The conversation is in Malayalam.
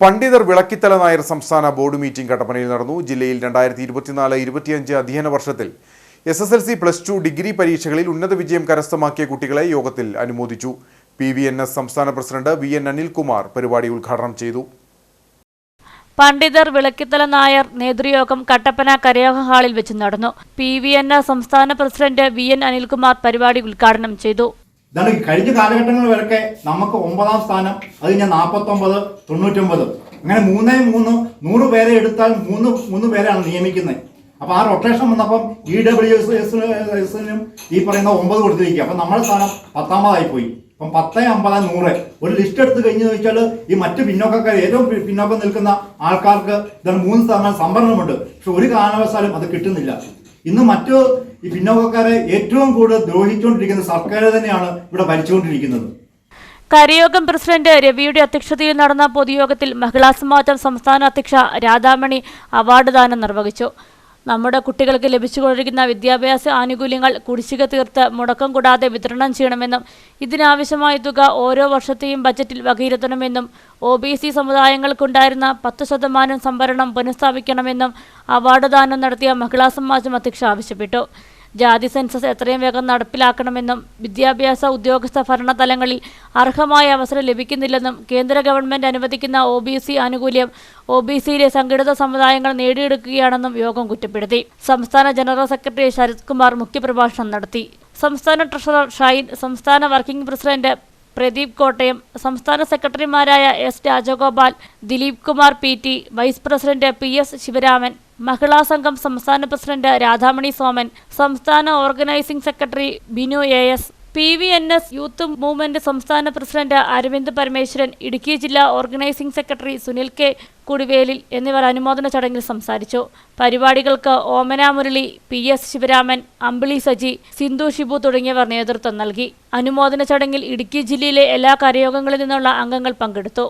പണ്ഡിതർ വിളക്കിത്തല നായർ സംസ്ഥാന ബോർഡ് മീറ്റിംഗ് കട്ടപ്പനയിൽ നടന്നു. ജില്ലയിൽ രണ്ടായിരത്തി ഇരുപത്തിനാല് ഇരുപത്തിയഞ്ച് അധ്യയന വർഷത്തിൽ S S L C plus two degree പരീക്ഷകളിൽ ഉന്നത വിജയം കരസ്ഥമാക്കിയ കുട്ടികളെ യോഗത്തിൽ അനുമോദിച്ചു. പി വി എൻ എസ് സംസ്ഥാന പ്രസിഡന്റ് വി എൻ അനിൽകുമാർ പരിപാടി ഉദ്ഘാടനം ചെയ്തു. പണ്ഡിതർ വിളക്കിത്തല നായർ നേതൃയോഗം കട്ടപ്പന കരയോഗ ഹാളിൽ വെച്ച് നടന്നു. പി വി എൻ എസ് സംസ്ഥാന പ്രസിഡന്റ് വി എൻ അനിൽകുമാർ പരിപാടി ഉദ്ഘാടനം ചെയ്തു. ഇതാണ് കഴിഞ്ഞ കാലഘട്ടങ്ങൾ വരൊക്കെ നമുക്ക് ഒമ്പതാം സ്ഥാനം അത് ഞാൻ നാൽപ്പത്തൊമ്പത് തൊണ്ണൂറ്റൊമ്പത്. അങ്ങനെ മൂന്നേ മൂന്ന് നൂറ് പേരെ എടുത്താൽ മൂന്ന് മൂന്ന് പേരാണ് നിയമിക്കുന്നത്. അപ്പൊ ആ റൊട്ടേഷൻ വന്നപ്പം ഇ ഡബ്ല്യു എസ് എസിനും ഈ പറയുന്ന ഒമ്പത് കൊടുത്തിരിക്കുക. അപ്പൊ നമ്മുടെ സ്ഥാനം പത്താമതായി പോയി അപ്പം പത്ത് അമ്പത് നൂറ്. ഒരു ലിസ്റ്റ് എടുത്ത് കഴിഞ്ഞ് ചോദിച്ചാൽ ഈ മറ്റ് പിന്നോക്കക്കാർ ഏറ്റവും പിന്നോക്കം നിൽക്കുന്ന ആൾക്കാർക്ക് ഇതാണ് മൂന്ന് സ്ഥാനം സംവരണമുണ്ട് പക്ഷെ ഒരു കാരണവശാലും അത് കിട്ടുന്നില്ല. ഇന്ന് മറ്റു ഈ പിന്നോക്കക്കാരെ ഏറ്റവും കൂടുതൽ ദ്രോഹിച്ചുകൊണ്ടിരിക്കുന്ന സർക്കാർ തന്നെയാണ് ഇവിടെ ഭരിച്ചുകൊണ്ടിരിക്കുന്നത്. കരയോഗം പ്രസിഡന്റ് രവിയുടെ അധ്യക്ഷതയിൽ നടന്ന പൊതുയോഗത്തിൽ മഹിളാ സമാജം സംസ്ഥാന അധ്യക്ഷ രാധാമണി അവാർഡ് ദാനം നിർവഹിച്ചു. നമ്മുടെ കുട്ടികൾക്ക് ലഭിച്ചുകൊണ്ടിരിക്കുന്ന വിദ്യാഭ്യാസ ആനുകൂല്യങ്ങൾ കുടിശ്ശിക തീർത്ത് മുടക്കം കൂടാതെ വിതരണം ചെയ്യണമെന്നും ഇതിനാവശ്യമായ തുക ഓരോ വർഷത്തെയും ബജറ്റിൽ വകയിരുത്തണമെന്നും ഒ ബി സി സമുദായങ്ങൾക്കുണ്ടായിരുന്ന പത്ത് ശതമാനം സംവരണം പുനഃസ്ഥാപിക്കണമെന്നും അവാർഡ് ദാനം നടത്തിയ മഹിളാ സമാജം അധ്യക്ഷ ആവശ്യപ്പെട്ടു. ജാതി സെൻസസ് എത്രയും വേഗം നടപ്പിലാക്കണമെന്നും വിദ്യാഭ്യാസ ഉദ്യോഗസ്ഥ ഭരണതലങ്ങളിൽ അർഹമായ അവസരം ലഭിക്കുന്നില്ലെന്നും കേന്ദ്ര ഗവൺമെന്റ് അനുവദിക്കുന്ന ഒ ബി സി ആനുകൂല്യം ഒ ബി സിയിലെ സംഘടിത സമുദായങ്ങൾ നേടിയെടുക്കുകയാണെന്നും യോഗം കുറ്റപ്പെടുത്തി. സംസ്ഥാന ജനറൽ സെക്രട്ടറി ശരത് കുമാർ മുഖ്യപ്രഭാഷണം നടത്തി. സംസ്ഥാന ട്രഷറർ ഷൈൻ സംസ്ഥാന വർക്കിംഗ് പ്രസിഡന്റ് പ്രദീപ് കോട്ടയം സംസ്ഥാന സെക്രട്ടറിമാരായ S Rajagopal Dileep Kumar P T vice president P S Sivaraman മഹിളാ സംഘം സംസ്ഥാന പ്രസിഡന്റ് രാധാമണി സോമൻ സംസ്ഥാന organising secretary Binu A S P V N S youth movement സംസ്ഥാന പ്രസിഡന്റ് അരവിന്ദ് പരമേശ്വരൻ ഇടുക്കി ജില്ലാ ഓർഗനൈസിംഗ് സെക്രട്ടറി സുനിൽ കെ കുടിവേലിൽ എന്നിവർ അനുമോദന ചടങ്ങിൽ സംസാരിച്ചു. പരിപാടികൾക്ക് ഓമന മുരളി പി എസ് ശിവരാമൻ അമ്പിളി സജി സിന്ധു ഷിബു തുടങ്ങിയവർ നേതൃത്വം നൽകി. അനുമോദന ചടങ്ങിൽ ഇടുക്കി ജില്ലയിലെ എല്ലാ കരയോഗങ്ങളിൽ നിന്നുള്ള അംഗങ്ങൾ പങ്കെടുത്തു.